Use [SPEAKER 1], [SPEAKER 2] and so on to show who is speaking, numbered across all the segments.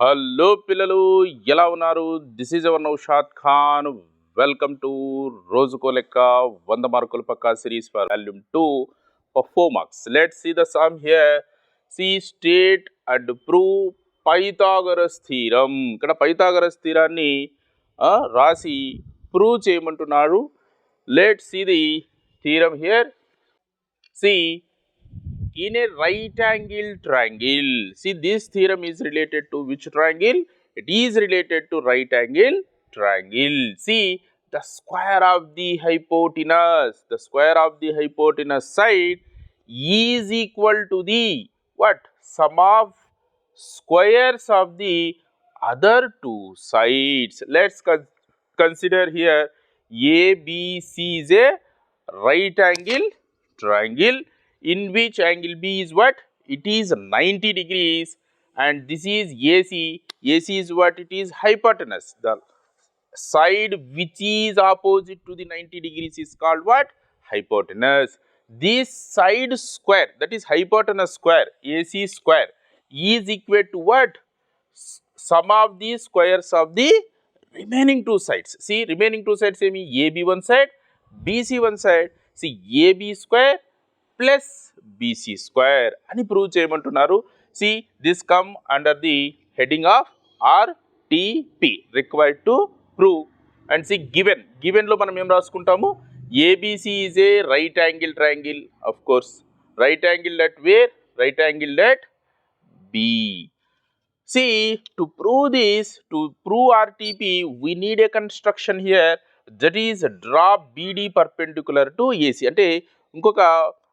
[SPEAKER 1] Hello పిల్లలు ఎలా ఉన్నారు? This is our Naushad Khan welcome to రోజుకో లెక్క వంద మార్కుల పక్క series for volume two for four marks let see the sum here see state and prove Pythagoras theorem ఇక్కడ పైతాగరస్ థీరాన్ని రాసి ప్రూవ్ చేయమంటున్నారు let see the theorem here. See, in a right angle triangle, see this theorem is related to which triangle? It is related to right angle triangle. See, the square of the hypotenuse, the square of the hypotenuse side is equal to the what? Sum of squares of the other two sides. Let us con consider here ABC's a right angle triangle in which angle B is what? It is 90 degrees and this is AC. AC is what? It is hypotenuse. The side which is opposite to the 90 degrees is called what? Hypotenuse. This side square that is hypotenuse square AC square is equal to what? Sum of the squares of the remaining two sides. See remaining two sides ఏమి AB one side, BC one side See AB square plus BC square అని prove చేయమంటున్నారు. See this come under the heading of RTP required to prove and see given గివెన్లో మనం ఏం రాసుకుంటాము? ABC is a right angle triangle of course right angle that where right angle that B See, to prove this, to prove RTP, we need a construction here. That is drop BD perpendicular to AC. అంటే ఇంకొక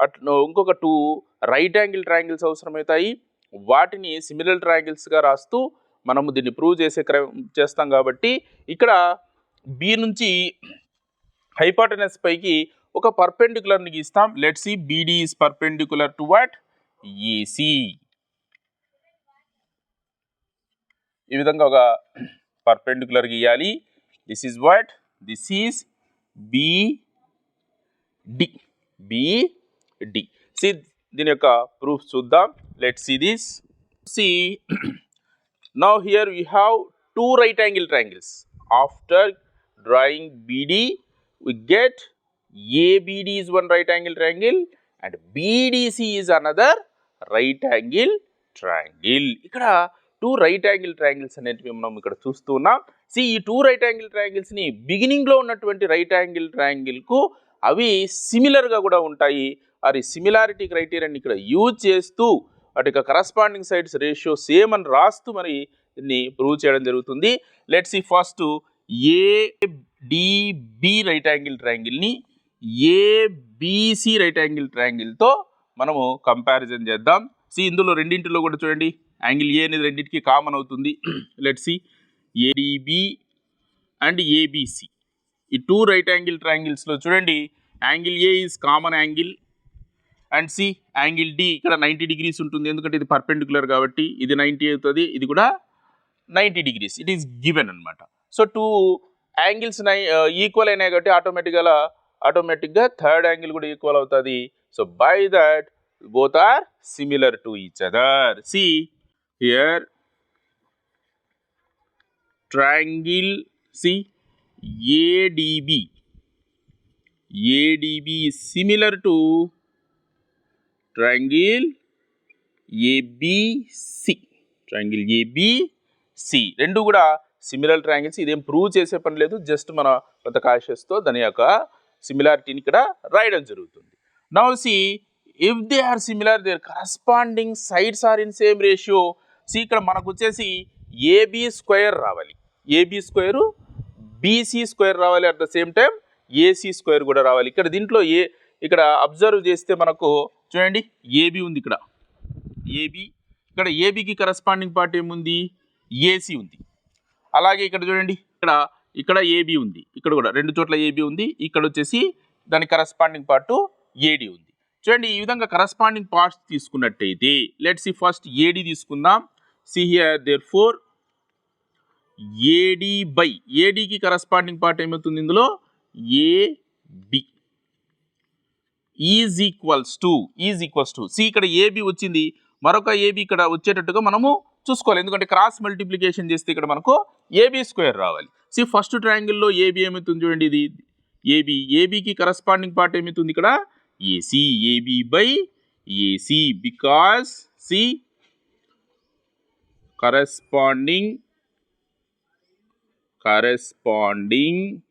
[SPEAKER 1] at- ఇంకొక two right angle triangles అవసరమవుతాయి. వాటిని similar ట్రయాంగిల్స్గా రాస్తూ మనము దీన్ని prove చేసే చేస్తాం కాబట్టి ఇక్కడ బి నుంచి హైపాటనస్ పైకి ఒక పర్పెండికులర్ని గీస్తాం. Let see BD is perpendicular to what AC ఈ విధంగా ఒక పర్పెండికులర్ గీయాలి. This is what this is B D B D C దీని యొక్క ప్రూఫ్ చూద్దాం let see this see now here we have two right angle triangles after drawing BD we get ABD is one right angle triangle and BDC is another right angle triangle ఇక్కడ two right angle triangles అనేటివి మనం ఇక్కడ చూస్తూ ఉన్నాం. C ఈ two right angle ట్రయాంగిల్స్ని బిగినింగ్లో ఉన్నటువంటి right angle ట్రయాంగిల్కు అవి సిమిలర్గా కూడా ఉంటాయి. అది సిమిలారిటీ క్రైటీరియాని ఇక్కడ యూజ్ చేస్తూ వాటి యొక్క కరస్పాండింగ్ సైడ్స్ రేషియో సేమ్ అని రాస్తూ మరి దీన్ని ప్రూవ్ చేయడం జరుగుతుంది. లెట్స్ ఈ ఫస్ట్ ఏడిబి రైట్ యాంగిల్ ట్రయాంగిల్ని ఏబిసి రైట్ యాంగిల్ ట్రయాంగిల్తో మనము కంపారిజన్ చేద్దాం. సి ఇందులో రెండింటిలో కూడా చూడండి. యాంగిల్ ఏ అనేది రెండింటికి కామన్ అవుతుంది. Let see ADB and ABC ఈ టూ రైట్ యాంగిల్ ట్రయాంగిల్స్లో చూడండి angle A is common angle and see angle D ఇక్కడ నైంటీ డిగ్రీస్ ఉంటుంది. ఎందుకంటే ఇది పర్పెండికులర్ కాబట్టి ఇది నైంటీ అవుతుంది ఇది కూడా ninety degrees it is given అనమాట సో టూ యాంగిల్స్ నై ఈక్వల్ అయినాయి కాబట్టి ఆటోమేటిక్గా ఆటోమేటిక్గా థర్డ్ యాంగిల్ కూడా ఈక్వల్ అవుతుంది. So by that both are similar to each other see here triangle see adb adb is similar to triangle abc triangle abc రెండు కూడా సిమిలర్ ట్రయాంగిల్స్ ఇదేం ప్రూవ్ చేసే పని లేదు. జస్ట్ మన కొంత కాషియస్తో దాని యొక్క సిమిలారిటీని ఇక్కడ రాయడం జరుగుతుంది. Now see if they are similar their corresponding sides are in same ratio so ఇక్కడ మనకు వచ్చేసి ఏబి స్క్వేర్ రావాలి. ఏబి స్క్వేరు బీసీ స్క్వేర్ రావాలి at the same time AC square కూడా రావాలి. ఇక్కడ దీంట్లో ఏ ఇక్కడ అబ్జర్వ్ చేస్తే మనకు చూడండి ఏబి ఉంది ఇక్కడ. ఏబి ఇక్కడ ఏబికి కరస్పాండింగ్ పార్ట్ ఏముంది? ఏసీ ఉంది. అలాగే ఇక్కడ చూడండి ఇక్కడ ఇక్కడ ఏబి ఉంది. ఇక్కడ కూడా రెండు చోట్ల ఏబి ఉంది. ఇక్కడ వచ్చేసి దాని కరస్పాండింగ్ పార్ట్ ఏడి ఉంది. చూడండి ఈ విధంగా కరస్పాండింగ్ పార్ట్స్ తీసుకున్నట్టయితే లెట్స్ సి ఫస్ట్ ఏడి తీసుకుందాం. See here therefore AD by ఏడికి కరస్పాండింగ్ పార్ట్ ఏమవుతుంది ఇందులో? AB is equals to is equals to. See ఇక్కడ ఏబి వచ్చింది? మరొక ఏబి ఇక్కడ వచ్చేటట్టుగా మనము చూసుకోవాలి. ఎందుకంటే క్రాస్ మల్టిప్లికేషన్ చేస్తే ఇక్కడ మనకు ఏబి స్క్వేర్ రావాలి. సి ఫస్ట్ ట్రయాంగిల్లో ఏబి ఏమవుతుంది చూడండి ఇది. ఏబి ఏబికి కరస్పాండింగ్ పార్ట్ ఏమవుతుంది ఇక్కడ? AC AB by AC because see corresponding corresponding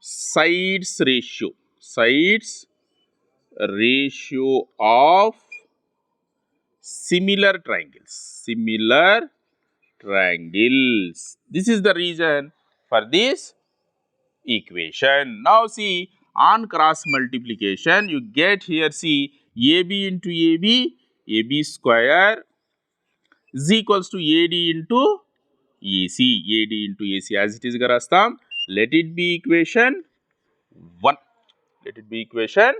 [SPEAKER 1] sides ratio sides ratio of similar triangles similar triangles. This is the reason for this equation. Now see on cross multiplication you get here see ab into ab ab square is equals to AD into AC AD into AC as it ఈస్గా రాస్తాం. Let it be equation one let it be equation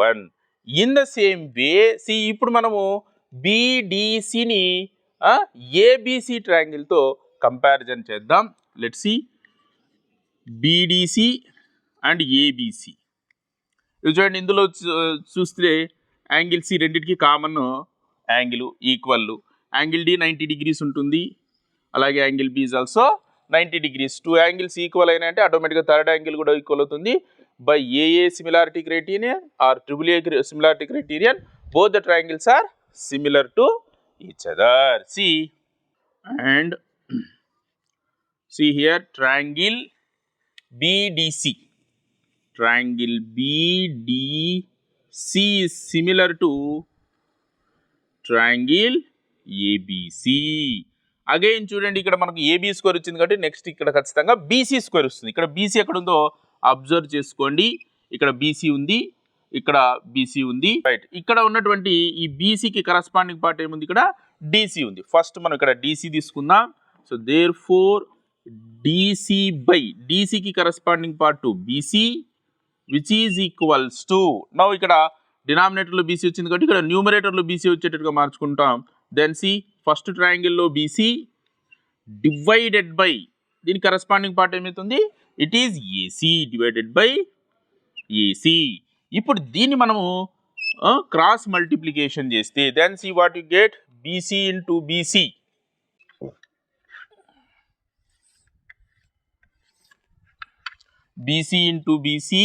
[SPEAKER 1] one in the same way see ఇప్పుడు మనము బీడీసీని ABC ట్రాంగిల్తో comparison చేద్దాం. Let see BDC and ABC ఇది చూడండి ఇందులో చూస్తే యాంగిల్ సి రెండింటికి common angle equal angle D ninety degrees ఉంటుంది. అలాగే angle B is also ninety degrees two angles equal అయినాయంటే ఆటోమేటిక్గా థర్డ్ యాంగిల్ కూడా ఈక్వల్ అవుతుంది. By AA similarity criterion or triple A similarity criterion both the triangles are similar to each other see and see here triangle BDC triangle BDC is similar to triangle ABC again చూడండి ఇక్కడ మనకు AB square వచ్చింది కాబట్టి next ఇక్కడ ఖచ్చితంగా BC square వస్తుంది. ఇక్కడ BC ఎక్కడ ఉందో అబ్జర్వ్ చేసుకోండి. ఇక్కడ బీసీ ఉంది ఇక్కడ బీసీ ఉంది. రైట్ ఇక్కడ ఉన్నటువంటి ఈ బీసీకి కరస్పాండింగ్ పార్ట్ ఏముంది ఇక్కడ? డీసీ ఉంది. ఫస్ట్ మనం ఇక్కడ డీసీ తీసుకుందాం. So therefore DC by డీసీకి corresponding part to BC which is equals to now ఇక్కడ డినామినేటర్లో బీసీ వచ్చింది కాబట్టి ఇక్కడ న్యూమరేటర్లో బీసీ వచ్చేటట్టుగా మార్చుకుంటాం. దెన్ సి ఫస్ట్ ట్రయాంగిల్లో బీసీ డివైడెడ్ బై దీని కరస్పాండింగ్ పార్ట్ ఏమవుతుంది? It is AC divided by AC ఇప్పుడు దీన్ని మనము క్రాస్ మల్టిప్లికేషన్ చేస్తే then see what you get BC into BC BC into BC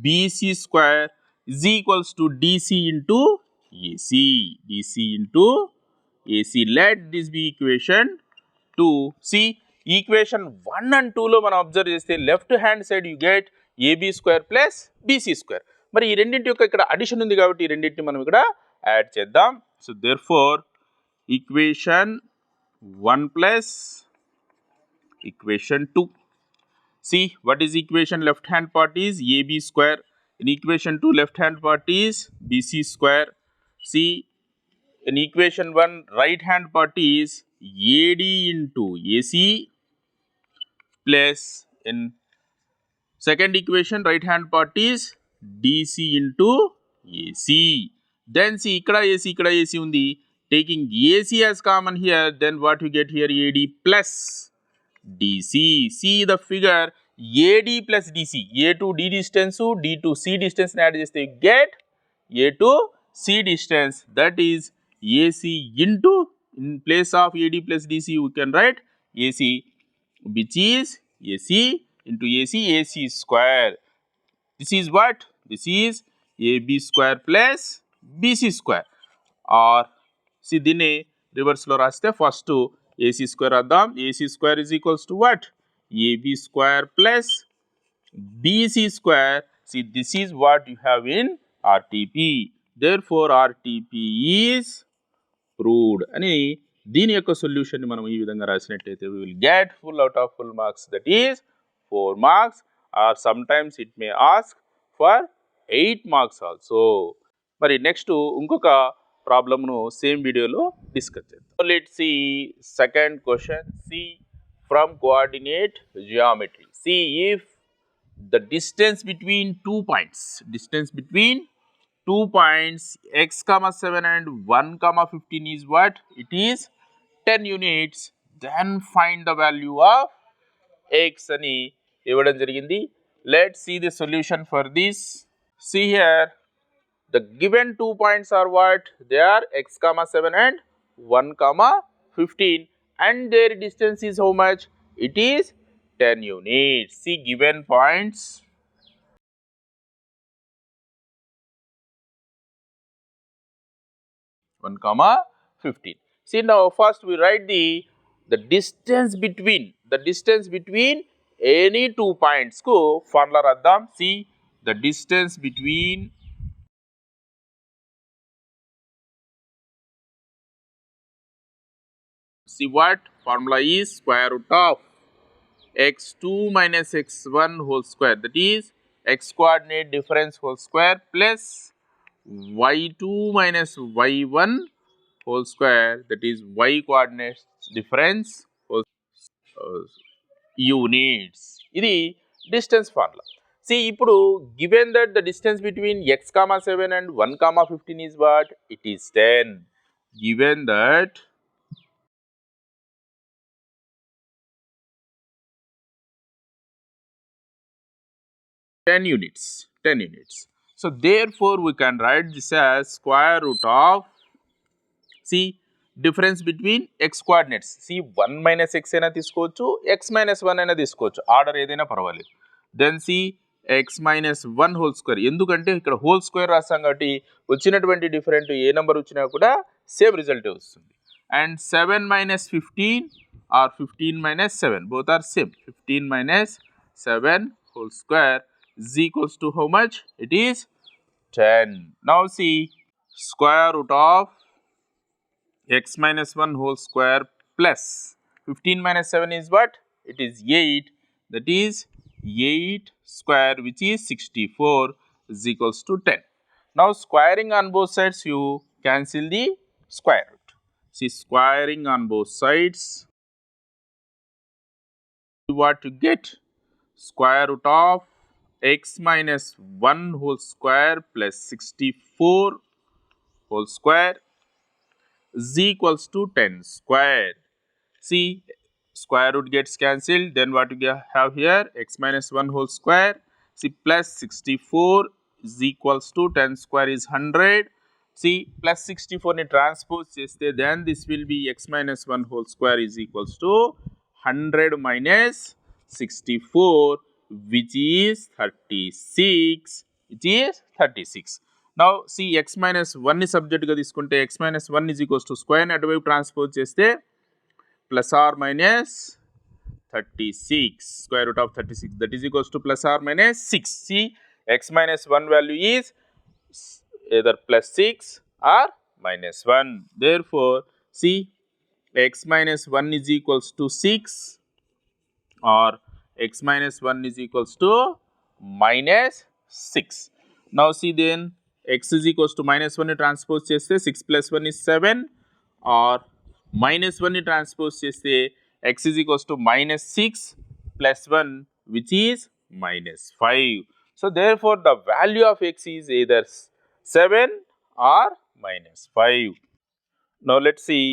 [SPEAKER 1] BC square is equals to DC into AC, DC into AC. Let this be equation 2. See, equation 1 and 2 లో మనం observe చేస్తే left hand side you get AB square plus BC square మరి ఈ రెండింటి యొక్క ఇక్కడ addition ఉంది కాబట్టి ఈ రెండింటిని మనం ఇక్కడ యాడ్ చేద్దాం so therefore equation one plus equation 2 see what is equation left hand part is ab square in equation 2 left hand part is bc square see in equation 1 right hand part is ad into ac plus in second equation right hand part is dc into ac then see ikkada ac ikkada ac undi taking ac as common here then what you get here ad plus DC. See the figure AD plus DC. A to D distance, D to C distance add చేస్తే you get A to C distance that is AC into in place of AD plus DC we can write AC which is AC into AC AC square. This is what? This is AB square plus BC square or see దీన్ని రివర్స్లో రాస్తే first AC square రాద్దాం AC square is equals to what AB square plus BC square see this is what you have in RTP therefore RTP is proved అని దీని యొక్క సొల్యూషన్ని మనం ఈ విధంగా రాసినట్లయితే we will get full out of full marks that is four marks or sometimes it may ask for eight marks also మరి next ఇంకొక ప్రాబ్లమ్ను సేమ్ వీడియోలో డిస్కస్ చేద్దాం. Let see second question see from coordinate geometry see if the distance between two points distance between two points x comma 7 and 1 comma 15 is what? It is 10 units. Then find the value of x and e. let's see the solution for this. See here the given two points are what? They are x comma 7 and 1 comma 15 and their distance is how much? It is 10 units. See given points. 1 comma 15. See now first we write the, the distance between, the distance between any two points ko formula raddam see the distance between see what formula is square root of x2 minus x1 whole square that is x coordinate difference whole square plus y2 minus y1 whole square that is y coordinates difference whole uh, units ఇది distance formula see ఇప్పుడు given that the distance between X comma seven and one comma fifteen is what it is ten given that ten units ten units so therefore we can write this as square root of see difference between X coordinates see one minus X అయినా తీసుకోవచ్చు X minus one అయినా తీసుకోవచ్చు. Order ఏదైనా పర్వాలేదు. Then see X minus one whole square ఎందుకంటే ఇక్కడ whole square రాస్తాం కాబట్టి వచ్చినటువంటి డిఫరెంట్ ఏ నెంబర్ వచ్చినా కూడా సేమ్ రిజల్టే వస్తుంది. And seven minus fifteen or fifteen minus seven both are same fifteen minus seven whole square is equals to how much? It is 10. Now see square root of x minus 1 whole square plus 15 minus 7 is what? It is 8. That is 8 square which is 64 is equals to 10. Now squaring on both sides you cancel the square root. See squaring on both sides you what to get square root of x minus 1 whole square plus 64 whole square is equals to 10 square. See, square root gets cancelled. Then what we have here? x minus 1 whole square. See, plus 64 is equals to 10 square is 100. See, plus 64 ni transpose cheste, then this will be x minus 1 whole square is equals to 100 minus 64 which is 36 which is 36 now see x minus 1 ని సబ్జెక్ట్గా తీసుకుంటే x minus 1 is equals to square ని అటువైపు transpose చేస్తే plus or minus 36 square root of 36 that is equals to plus or minus 6 see x minus 1 value is either plus 6 or minus 1 therefore see x minus 1 is equals to 6 or x minus 1 is equals to minus 6. Now see then x is equals to minus 1 ని transpose చేస్తే 6 plus 1 is 7 or minus 1 ని transpose చేస్తే x is equals to minus 6 plus 1 which is minus 5. So therefore the value of x is either 7 or minus 5. Now let's see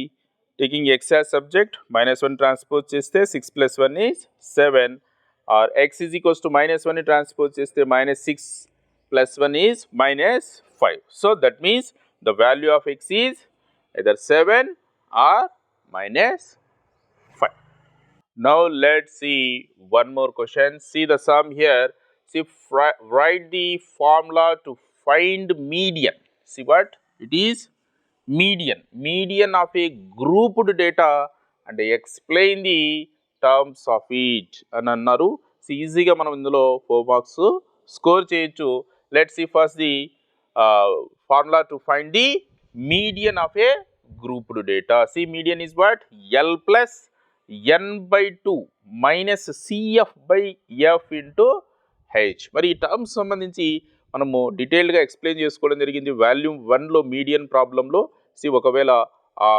[SPEAKER 1] taking x as subject minus 1 transpose చేస్తే 6 plus 1 is 7 और x is equals to minus one. One transpose is minus plus 1 is minus 5. So, that means the value of x is either 7 or minus 5. Now, let us see one more question. See the sum here. See, write the formula to find median. See what? It is median. Median of a grouped data and explain the terms of each అని అన్నారు. So ఈజీగా మనం ఇందులో four marks score చేయొచ్చు. Let see first the formula to find the median of a grouped data see median is what L plus N by two minus CF by F into H మరి ఈ terms సంబంధించి మనము డీటెయిల్డ్గా explain చేసుకోవడం జరిగింది. Volume వన్లో median ప్రాబ్లంలో C ఒకవేళ ఆ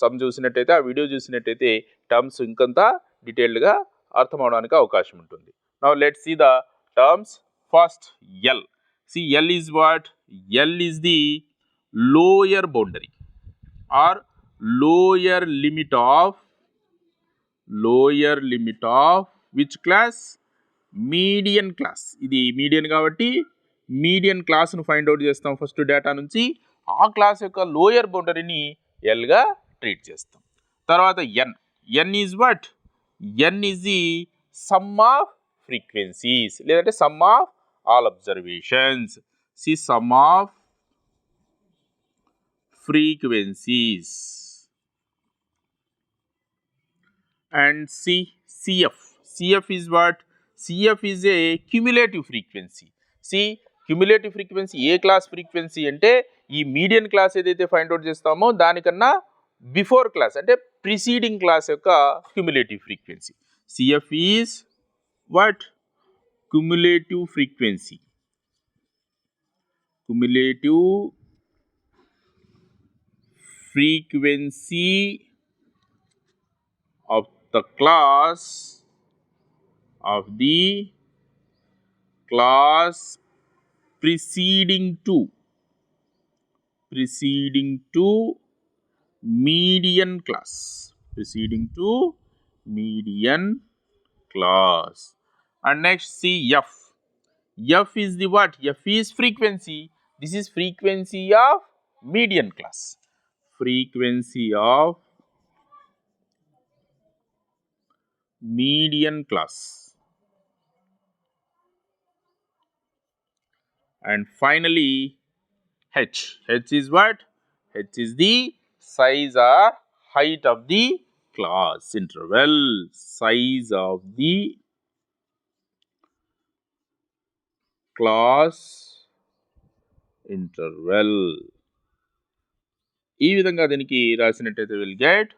[SPEAKER 1] సమ్ చూసినట్టయితే ఆ వీడియో చూసినట్టయితే టర్మ్స్ ఇంకంతా డీటెయిల్డ్గా అర్థం అవడానికి అవకాశం ఉంటుంది. Now let see the terms first L see L is what L is the lower boundary or lower limit of lower limit of which class median class ఇది మీడియన్ కాబట్టి మీడియన్ క్లాస్ను ఫైండ్ అవుట్ చేస్తాం first data నుంచి. ఆ class యొక్క lower బౌండరీని ఎల్గా treat చేస్తాం. తర్వాత N N is what N is the sum of frequencies లేదంటే sum of all observations see sum of frequencies and C CF. CF is what? CF is a cumulative frequency. See, cumulative frequency A class frequency అంటే ఈ median class ఏదైతే find out చేస్తామో దానికన్నా before class అంటే preceding class యొక్క cumulative frequency CF is what cumulative frequency cumulative frequency of the class of the class preceding to preceding to median class preceding to median class and next see f f is the what f is frequency this is frequency of median class frequency of median class. And finally, H. H is what? H is the size or height of the class interval. Size of the class interval. ఈ విధంగా దీనికి రాసినట్టయితే will get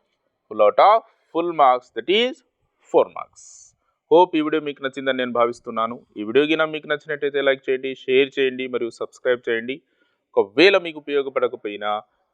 [SPEAKER 1] full out of full marks that is four marks hope ఈ video మీకు నచ్చిందని నేను భావిస్తున్నాను ఈ video గిన మీకు నచ్చినట్టయితే లైక్ చేయండి షేర్ చేయండి మరియు సబ్స్క్రైబ్ చేయండి ఒకవేళ మీకు ఉపయోగపడకపోయినా